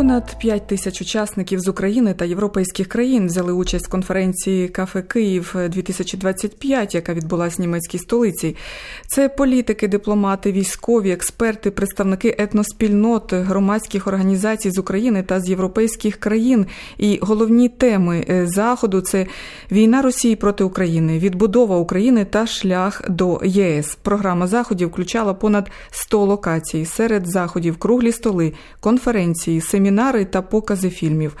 Понад 5 тисяч учасників з України та європейських країн взяли участь в конференції Кафе Київ 2025, яка відбулась в німецькій столиці. Це політики, дипломати, військові, експерти, представники етноспільнот, громадських організацій з України та з європейських країн. І головні теми е, заходу це війна Росії проти України, відбудова України та шлях до ЄС. Програма заходів включала понад 100 локацій. Серед заходів круглі столи, конференції, семінари та покази фільмів.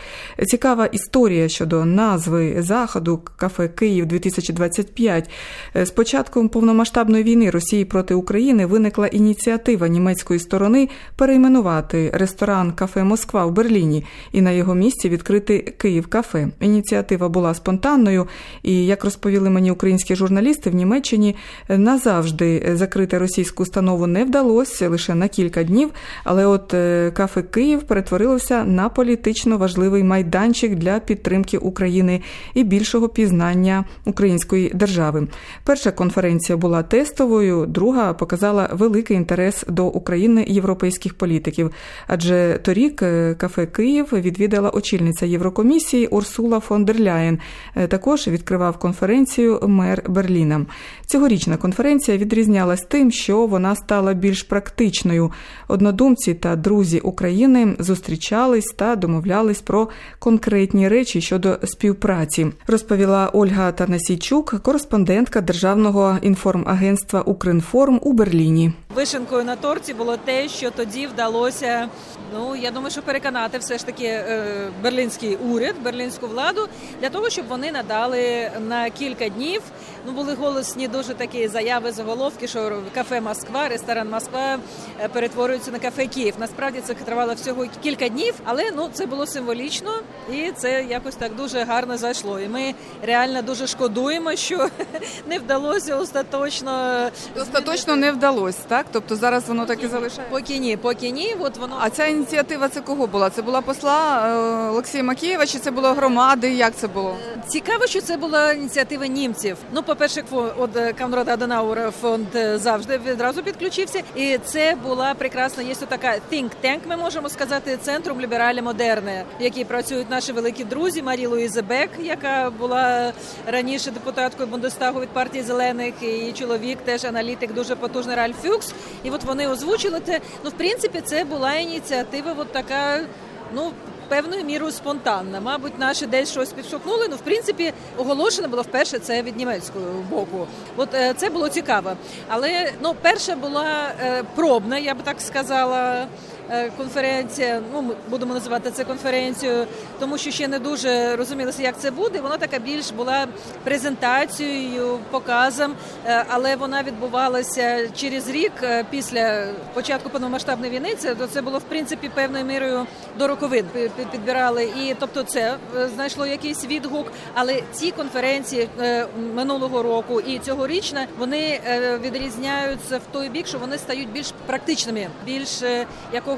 Цікава історія щодо назви заходу Кафе Київ 2025 З початком повномасштабної війни Росії проти України виникла ініціатива німецької сторони перейменувати ресторан Кафе Москва в Берліні і на його місці відкрити Київ кафе. Ініціатива була спонтанною, і як розповіли мені українські журналісти в Німеччині, назавжди закрити російську установу не вдалося лише на кілька днів. Але от е, кафе Київ перетворилося на політично важливий майданчик для підтримки України і більшого пізнання української держави. Перша конференція була тестовою, друга показала великий інтерес до України європейських політиків. Адже торік е, кафе Київ відвідала очільниця Єврокомісії Урсула фон дер Ляєн. Е, Також відкривав конференцію мер Берліна. Цьогорічна конференція відрізнялась тим, що вона стала більш практичною. Однодумці та друзі України зустрічались та домовлялись про конкретні речі щодо співпраці, розповіла Ольга Тарнасійчук, кореспондентка Державного інформагентства Укрінформ у Берліні. Вишенкою на торті було те, що тоді вдалося. Ну я думаю, що переконати все ж таки е, берлінський уряд, берлінську владу для того, щоб вони надали на кілька днів. Ну були голосні дуже такі заяви заголовки, що кафе Москва, ресторан Москва е, перетворюється на кафе Київ. Насправді це тривало всього кілька днів, але ну це було символічно і це якось так дуже гарно зайшло. І ми реально дуже шкодуємо, що не вдалося остаточно Остаточно не вдалося, так? Тобто зараз воно так і залишається. Поки ні, поки ні. От воно А ця ініціатива це кого була? Це була посла е, Олексія Макієва, чи це було громади? Як це було? цікаво, що це була ініціатива німців. Ну, по перше, от е, Конрада Аденаура фонд завжди відразу підключився, і це була прекрасна. Є така think tank, Ми можемо сказати, центром лібералі модерне, в якій працюють наші великі друзі Марі Луїзе Бек, яка була раніше депутаткою Бундестагу від партії зелених, і чоловік теж аналітик, дуже потужний Ральф Фюкс. І от вони озвучили це. Ну, в принципі, це була ініціатива, от така, ну. Певною мірою спонтанна. Мабуть, наші десь щось підшукнули. Ну, в принципі, оголошено було вперше це від німецького боку. От е, це було цікаво. Але ну, перша була е, пробна, я би так сказала. Е, Конференція, ну ми будемо називати це конференцією, тому що ще не дуже розумілося, як це буде. Вона така більш була презентацією, показом, е, але вона відбувалася через рік е, після початку повномасштабної війни. Це то це було в принципі певною мірою до роковин пі- пі- підбирали. І тобто, це знайшло якийсь відгук. Але ці конференції минулого року і цьогорічна вони відрізняються в той бік, що вони стають більш практичними, більш е,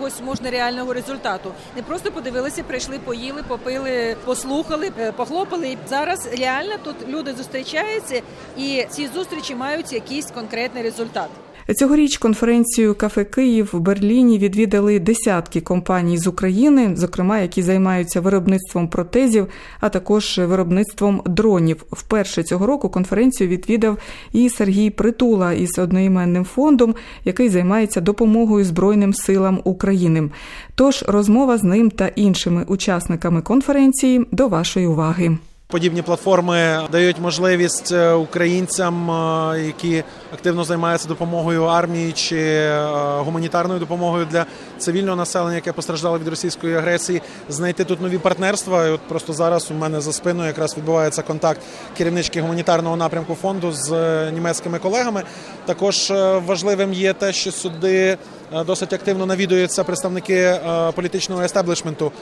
якогось можна реального результату. Не просто подивилися, прийшли, поїли, попили, послухали, е, похлопали. Зараз реально тут люди зустрічаються, і ці зустрічі мають якийсь конкретний результат. Цьогоріч конференцію Кафе Київ в Берліні відвідали десятки компаній з України, зокрема, які займаються виробництвом протезів, а також виробництвом дронів. Вперше цього року конференцію відвідав і Сергій Притула із одноіменним фондом, який займається допомогою Збройним силам України. Тож розмова з ним та іншими учасниками конференції до вашої уваги. Подібні платформи дають можливість е, українцям, е, які активно займаються допомогою армії чи е, гуманітарною допомогою для цивільного населення, яке постраждало від російської агресії, знайти тут нові партнерства. І от просто зараз у мене за спиною якраз відбувається контакт керівнички гуманітарного напрямку фонду з німецькими колегами. Також важливим є те, що сюди досить активно навідуються представники політичного естеблішменту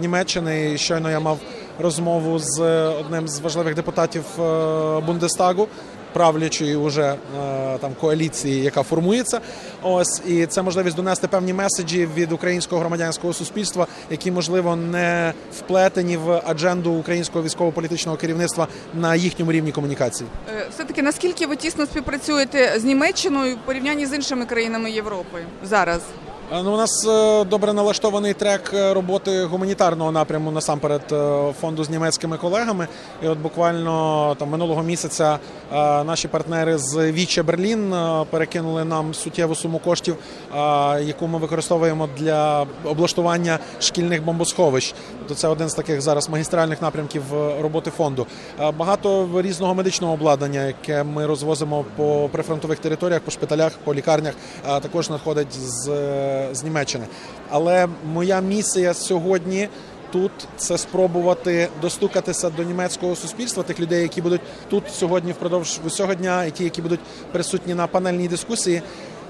Німеччини. І щойно я мав розмову з одним з важливих депутатів е, Бундестагу. Правлячої уже е, там коаліції, яка формується, ось і це можливість донести певні меседжі від українського громадянського суспільства, які можливо не вплетені в адженду українського військово-політичного керівництва на їхньому рівні комунікації. Е, Все-таки наскільки ви тісно співпрацюєте з Німеччиною в порівнянні з іншими країнами Європи зараз? Е, Ну, у нас е, добре налаштований трек е, роботи гуманітарного напряму насамперед фонду з німецькими колегами. І от буквально там минулого місяця наші партнери з Віче Берлін перекинули нам суттєву суму коштів, яку ми використовуємо для облаштування шкільних бомбосховищ. Тобто це один з таких зараз магістральних напрямків е, роботи фонду. Е, Багато різного медичного обладнання, яке ми розвозимо по прифронтових територіях, по шпиталях, по лікарнях, е, також надходить з, з Німеччини. Але моя місія сьогодні. Тут це спробувати достукатися до німецького суспільства, тих людей, які будуть тут сьогодні впродовж усього дня, і ті, які будуть присутні на панельній дискусії.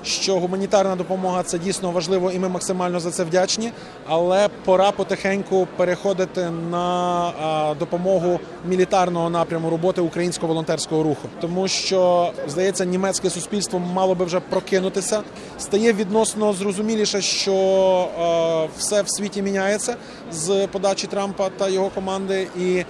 Що гуманітарна допомога це дійсно важливо, і ми максимально за це вдячні. Але пора потихеньку переходити на допомогу мілітарного напряму роботи українського волонтерського руху, тому що здається, німецьке суспільство мало би вже прокинутися. Стає відносно зрозуміліше, що все в світі міняється з подачі Трампа та його команди, і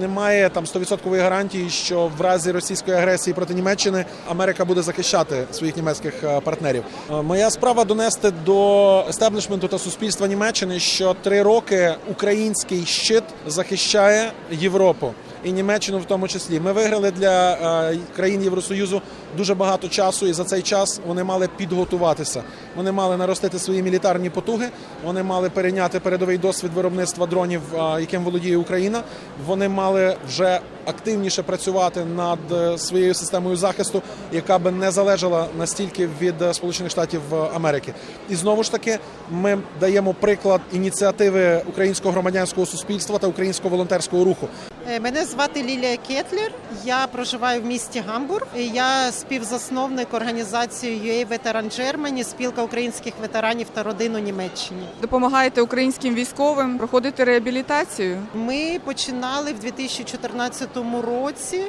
немає там 100% гарантії, що в разі російської агресії проти Німеччини Америка буде захищати своїх німецьких е, партнерів. Е, Моя справа донести до естеблішменту та суспільства Німеччини, що три роки український щит захищає Європу. І Німеччину в тому числі ми виграли для е, країн Євросоюзу дуже багато часу, і за цей час вони мали підготуватися. Вони мали наростити свої мілітарні потуги. Вони мали перейняти передовий досвід виробництва дронів, е, яким володіє Україна. Вони мали вже активніше працювати над е, своєю системою захисту, яка би не залежала настільки від Сполучених Штатів Америки. І знову ж таки, ми даємо приклад ініціативи українського громадянського суспільства та українського волонтерського руху. Е, Мене звати Лілія Кетлер. Я проживаю в місті Гамбург. Я співзасновник організації UA Veteran Germany, спілка українських ветеранів та родин у Німеччині. Допомагаєте українським військовим проходити реабілітацію. Ми починали в 2014 році,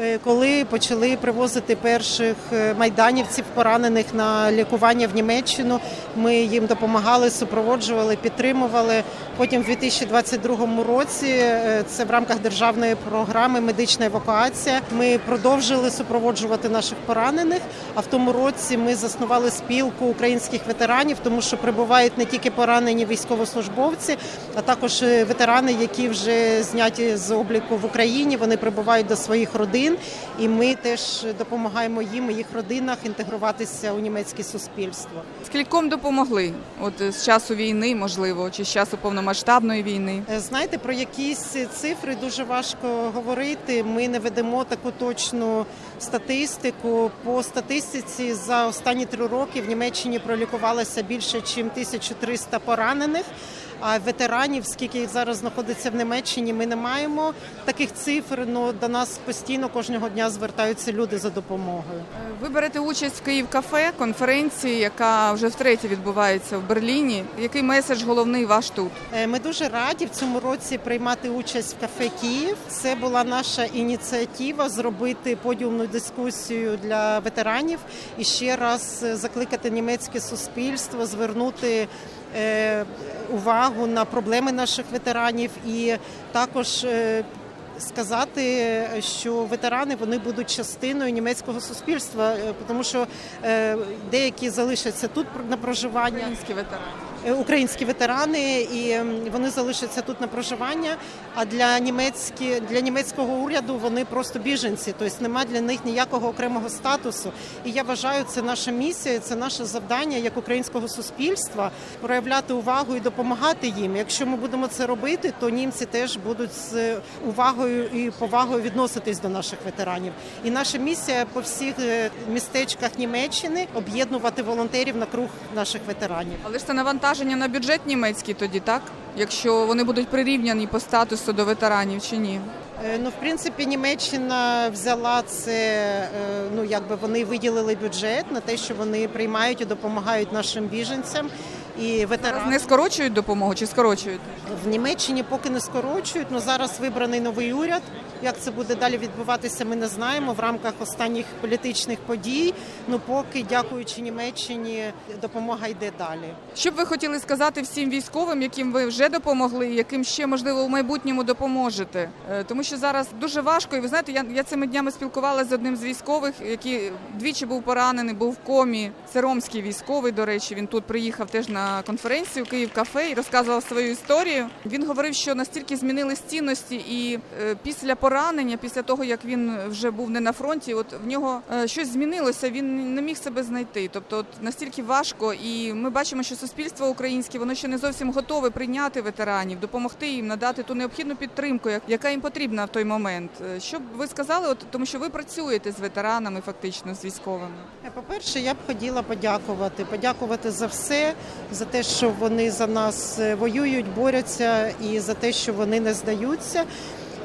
е, коли почали привозити перших е, майданівців поранених на лікування в Німеччину. Ми їм допомагали, супроводжували, підтримували. Потім в 2022 році це в рамках державної програми медична евакуація. Ми продовжили супроводжувати наших поранених. А в тому році ми заснували спілку українських ветеранів, тому що прибувають не тільки поранені військовослужбовці, а також е, ветерани, які вже зняті з обліку в Україні. Вони прибувають до своїх родин, і ми теж допомагаємо їм і їх родинах інтегруватися у німецьке суспільство. Скільком допомогли? От е, з часу війни, можливо, чи з часу повномасштабної війни. Е, Знаєте, про якісь цифри дуже важко говорити. Ми не ведемо таку точну статистику. По статистиці за останні три роки в Німеччині пролікувалося більше, ніж 1300 поранених. А ветеранів, скільки їх зараз знаходиться в Німеччині, ми не маємо таких цифр. Ну до нас постійно кожного дня звертаються люди за допомогою. Е, Ви берете участь в Київ кафе конференції, яка вже втретє відбувається в Берліні. Який меседж головний ваш тут? Е, Ми дуже раді в цьому році приймати участь в кафе Київ. Це була наша ініціатива зробити подіумну дискусію для ветеранів і ще раз закликати німецьке суспільство звернути. Е, Увагу на проблеми наших ветеранів і також е, сказати, що ветерани вони будуть частиною німецького суспільства, е, тому що деякі залишаться тут на проживання, Українські ветерани. Е, українські ветерани, і вони залишаться тут на проживання. А для німецькі для німецького уряду вони просто біженці, тобто немає для них ніякого окремого статусу. І я вважаю, це наша місія, це наше завдання як українського суспільства проявляти увагу і допомагати їм. Якщо ми будемо це робити, то німці теж будуть з увагою і повагою відноситись до наших ветеранів. І наша місія по всіх е, містечках Німеччини об'єднувати волонтерів на круг наших ветеранів. Але ж це навантаження на бюджет німецький тоді, так? Якщо вони будуть прирівняні по статусу до ветеранів чи ні? Е, Ну, в принципі, Німеччина взяла це. е, Ну якби вони виділили бюджет на те, що вони приймають і допомагають нашим біженцям. І ветерани Не скорочують допомогу чи скорочують? в Німеччині поки не скорочують. Ну зараз вибраний новий уряд. Як це буде далі відбуватися, ми не знаємо в рамках останніх політичних подій. Ну поки, дякуючи Німеччині, допомога йде далі. Що б ви хотіли сказати всім військовим, яким ви вже допомогли, яким ще можливо в майбутньому допоможете? Е, Тому що зараз дуже важко, і ви знаєте, я, я цими днями спілкувалася з одним з військових, який двічі був поранений, був в комі. Це ромський військовий. До речі, він тут приїхав теж на конференцію Київ кафе і розказував свою історію. Він говорив, що настільки змінились цінності, і е, після поранення, після того як він вже був не на фронті, от в нього е, щось змінилося. Він не міг себе знайти. Тобто, от настільки важко, і ми бачимо, що суспільство українське воно ще не зовсім готове прийняти ветеранів, допомогти їм надати ту необхідну підтримку, як- яка їм потрібна в той момент. Е, Що б ви сказали? От тому, що ви працюєте з ветеранами, фактично з військовими. Е, По-перше, я б хотіла подякувати. Подякувати за все, за те, що вони за нас воюють, борються і за те, що вони не здаються.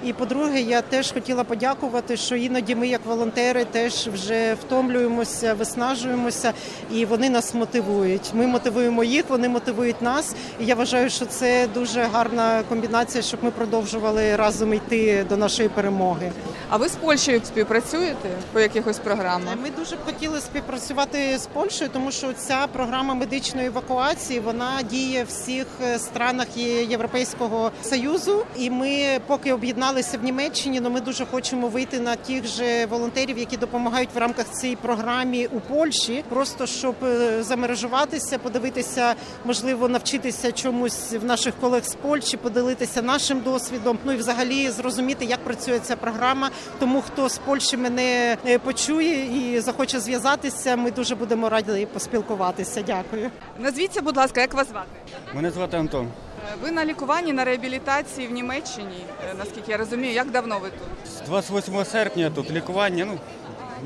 І по-друге, я теж хотіла подякувати, що іноді ми, як волонтери, теж вже втомлюємося, виснажуємося, і вони нас мотивують. Ми мотивуємо їх, вони мотивують нас. І я вважаю, що це дуже гарна комбінація, щоб ми продовжували разом йти до нашої перемоги. А ви з Польщею співпрацюєте по якихось програмах? Ми дуже б хотіли співпрацювати з Польщею, тому що ця програма медичної евакуації вона діє в всіх е, странах Європейського союзу. І ми поки об'єдналися в Німеччині, але ми дуже хочемо вийти на тих же волонтерів, які допомагають в рамках цієї програми у Польщі, просто щоб е, замережуватися, подивитися, можливо, навчитися чомусь в наших колег з Польщі, поділитися нашим досвідом. Ну і взагалі зрозуміти, як працює ця програма. Тому хто з Польщі мене е, почує і захоче зв'язатися, ми дуже будемо раді поспілкуватися. Дякую. Назвіться, будь ласка, як вас звати? Мене звати Антон. Е, Ви на лікуванні на реабілітації в Німеччині, е, наскільки я розумію. Як давно ви тут? З 28 серпня тут лікування. Ну,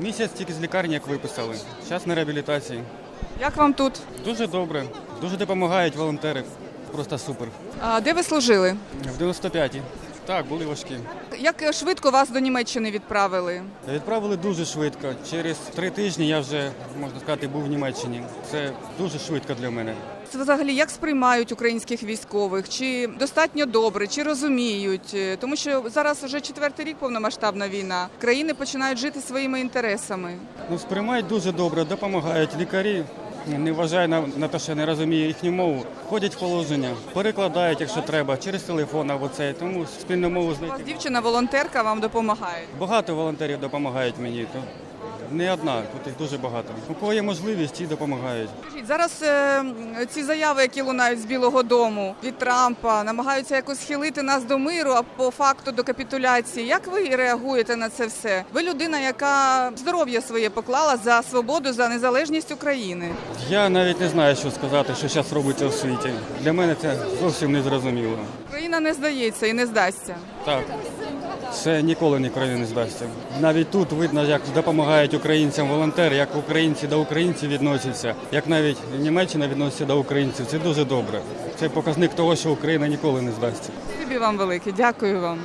місяць тільки з лікарні, як виписали. Зараз на реабілітації. Як вам тут? Дуже добре. Дуже допомагають волонтери. Просто супер. А де ви служили? В 95-ті. Так, були важкі. Як швидко вас до Німеччини відправили? Відправили дуже швидко. Через три тижні я вже, можна сказати, був в Німеччині. Це дуже швидко для мене. Це взагалі як сприймають українських військових? Чи достатньо добре, чи розуміють? Е, Тому що зараз вже четвертий рік повномасштабна війна. Країни починають жити своїми інтересами. Ну, сприймають дуже добре, допомагають лікарі. Не вважає на, на те, що не розуміє їхню мову. Ходять в положення, перекладають, якщо треба, через телефон або це. Тому спільну мову знайти. дівчина-волонтерка вам допомагає. Багато волонтерів допомагають мені. То не одна, тут їх дуже багато. У кого є можливість, ті допомагають. Скажіть, зараз е, ці заяви, які лунають з Білого Дому від Трампа, намагаються якось схилити нас до миру, а по факту до капітуляції. Як ви реагуєте на це все? Ви людина, яка здоров'я своє поклала за свободу, за незалежність України. Я навіть не знаю, що сказати, що зараз робиться в світі. Для мене це зовсім не зрозуміло. Україна не здається і не здасться. Так, це ніколи ніколи не здасться. Навіть тут видно, як допомагають українцям волонтери, як українці до українців відносяться, як навіть Німеччина відноситься до українців. Це дуже добре. Це показник того, що Україна ніколи не здасться. Тобі вам велике, дякую вам.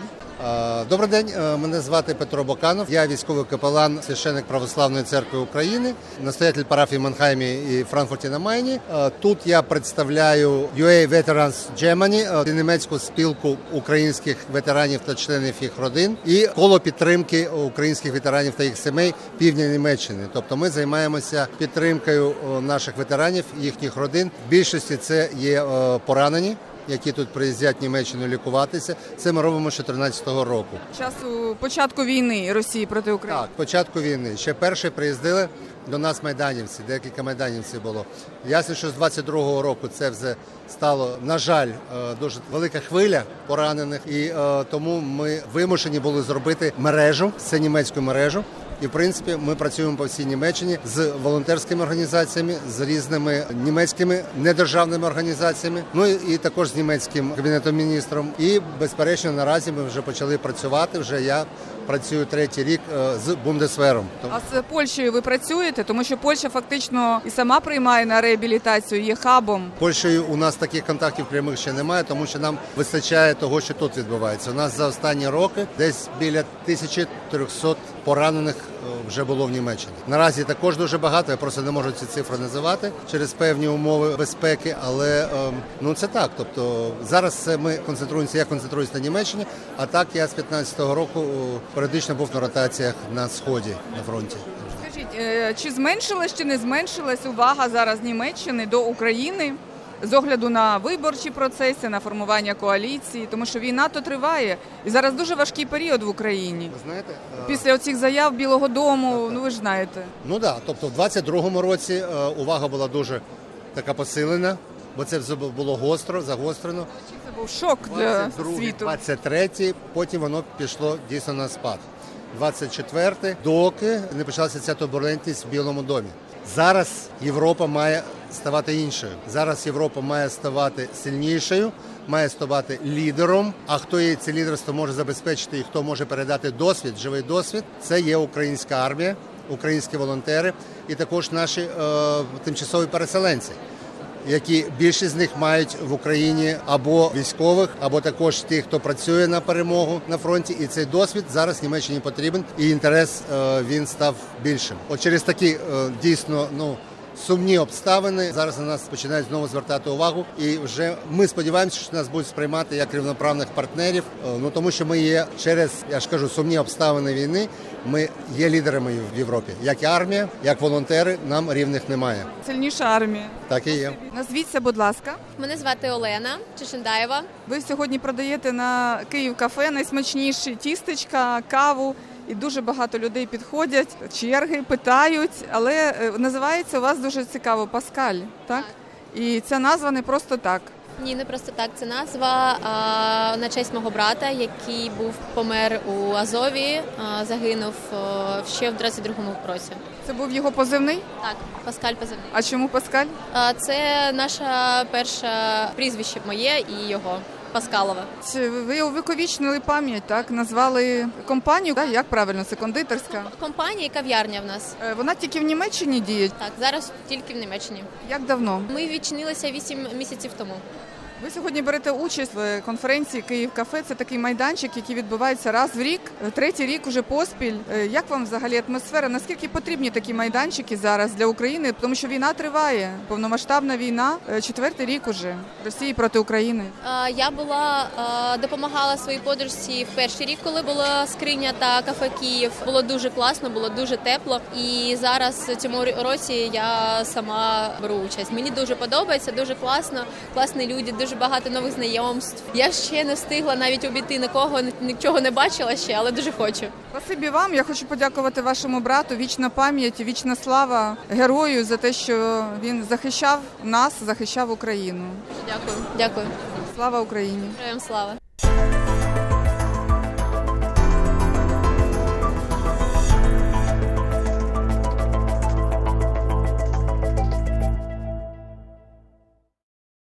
Е, Добрий день, е, мене звати Петро Боканов. Я військовий капелан, священник Православної церкви України, настоятель парафії Манхаймі і Франкфурті на Майні. Е, Тут я представляю UA Veterans Germany, німецьку спілку українських ветеранів та членів їх родин, і коло підтримки українських ветеранів та їх сімей півдня Німеччини. Тобто ми займаємося підтримкою наших ветеранів, їхніх родин. В більшості це є поранені. Які тут приїздять в Німеччину лікуватися, це ми робимо з 2014 року. Часу початку війни Росії проти України. Так, початку війни. Ще перші приїздили до нас майданівці, декілька майданівців було. Ясно, що з 22-го року це вже стало, на жаль, е, дуже велика хвиля поранених, і е, тому ми вимушені були зробити мережу, це німецьку мережу. І в принципі ми працюємо по всій Німеччині з волонтерськими організаціями, з різними німецькими недержавними організаціями, ну і також з німецьким кабінетом міністром. І безперечно, наразі ми вже почали працювати. Вже я працюю третій рік е, з Бундесвером. А з Польщею ви працюєте, тому що Польща фактично і сама приймає на реабілітацію, є хабом. Польщею у нас таких контактів прямих ще немає, тому що нам вистачає того, що тут відбувається. У нас за останні роки десь біля 1300 поранених е, вже було в Німеччині. Наразі також дуже багато. Я просто не можу ці цифри називати через певні умови безпеки, але ем, ну це так. Тобто зараз ми концентруємося. Я концентруюся на Німеччині. А так я з 15-го року о, періодично був на ротаціях на сході на фронті. Скажіть, е, чи зменшилась чи не зменшилась увага зараз Німеччини до України з огляду на виборчі процеси, на формування коаліції, тому що війна то триває, і зараз дуже важкий період в Україні. Ви знаєте, е, Після оцих заяв Білого Дому, ну ви ж знаєте. Ну так, да. тобто в 22-му році е, увага була дуже така посилена, бо це все було гостро, загострено. Це був шок для 22-й, світу. 23-й, потім воно пішло дійсно на спад. 24-й, доки не почалася ця турбулентність в Білому домі. Зараз Європа має ставати іншою. Зараз Європа має ставати сильнішою, має ставати лідером. А хто їй це лідерство може забезпечити і хто може передати досвід, живий досвід, це є українська армія, українські волонтери і також наші е, тимчасові переселенці які більшість з них мають в Україні або військових, або також тих, хто працює на перемогу на фронті. І цей досвід зараз Німеччині потрібен, і інтерес е, він став більшим. От через такі е, дійсно ну. Сумні обставини зараз на нас починають знову звертати увагу, і вже ми сподіваємося, що нас будуть сприймати як рівноправних партнерів. Е, Ну тому що ми є через я ж кажу сумні обставини війни. Ми є лідерами в Європі, як і армія, як волонтери. Нам рівних немає. Сильніша армія. Так і є. Назвіться, будь ласка. Мене звати Олена Чешендаєва. Ви сьогодні продаєте на Київ кафе найсмачніші тістечка, каву. І дуже багато людей підходять, черги питають, але е, називається у вас дуже цікаво Паскаль, так? І ця назва не просто так. Ні, не просто так. Це назва а, на честь мого брата, який був помер у Азові, а, загинув а, ще в 22-му році. Це був його позивний. Так, Паскаль позивний. А чому Паскаль? А, це наше перше прізвище моє і його Паскалове. Чи Ви увіковічнили пам'ять, так? Назвали компанію, так? як правильно, це кондитерська. Компанія і кав'ярня в нас. Е, Вона тільки в Німеччині діє. Так, зараз тільки в Німеччині. Як давно? Ми відчинилися 8 місяців тому. Ви сьогодні берете участь в конференції Київ Кафе. Це такий майданчик, який відбувається раз в рік, Е, третій рік уже поспіль. Е, Як вам взагалі атмосфера? Наскільки потрібні такі майданчики зараз для України? Тому що війна триває, повномасштабна війна, е, четвертий рік уже Росії проти України. Я була допомагала своїй подружці в перший рік, коли була скриня та кафе Київ. Було дуже класно, було дуже тепло. І зараз цьому році я сама беру участь. Мені дуже подобається, дуже класно, класні люди, дуже багато нових знайомств. Я ще не встигла навіть обійти нікого, нічого не бачила ще, але дуже хочу. Спасибі вам. Я хочу подякувати вашому брату. Вічна пам'ять, вічна слава герою за те, що він захищав нас, захищав Україну. Дякую, дякую. Слава Україні! Героям слава.